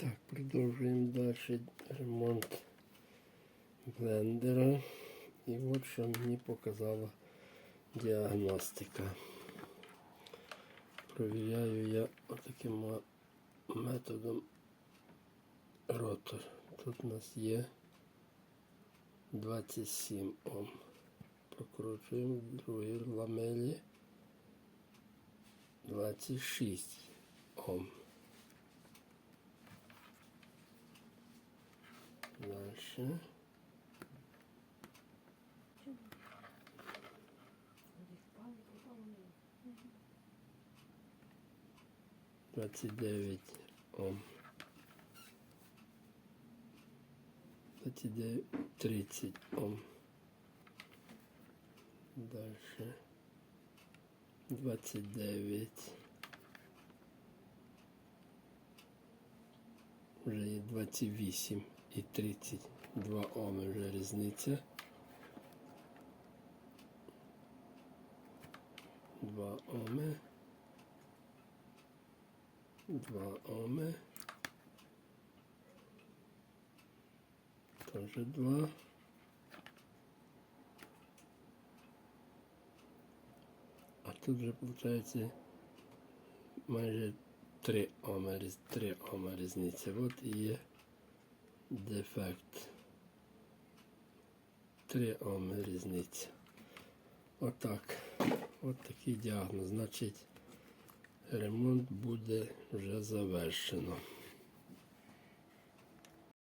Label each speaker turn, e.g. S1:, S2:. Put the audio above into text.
S1: Так, продовжуємо далі ремонт блендера. І от що мені показала діагностика. Провіряю я отаким методом ротор. Тут у нас є 27 Ом. Прокручуємо в ламелі 26 Ом. Дальше. Двадцать девять Ом. Двадцать девять, тридцать Ом. Дальше. Двадцать девять. Вже є 28 і 32 Оми вже різниця. 2 Оми. 2 Оми. Теж 2. А тут вже виходить майже 3 Ома, різ- 3 Ома різниця. От і є дефект. 3 Оми різниця. Отак. От такий діагноз. Значить, ремонт буде вже завершено.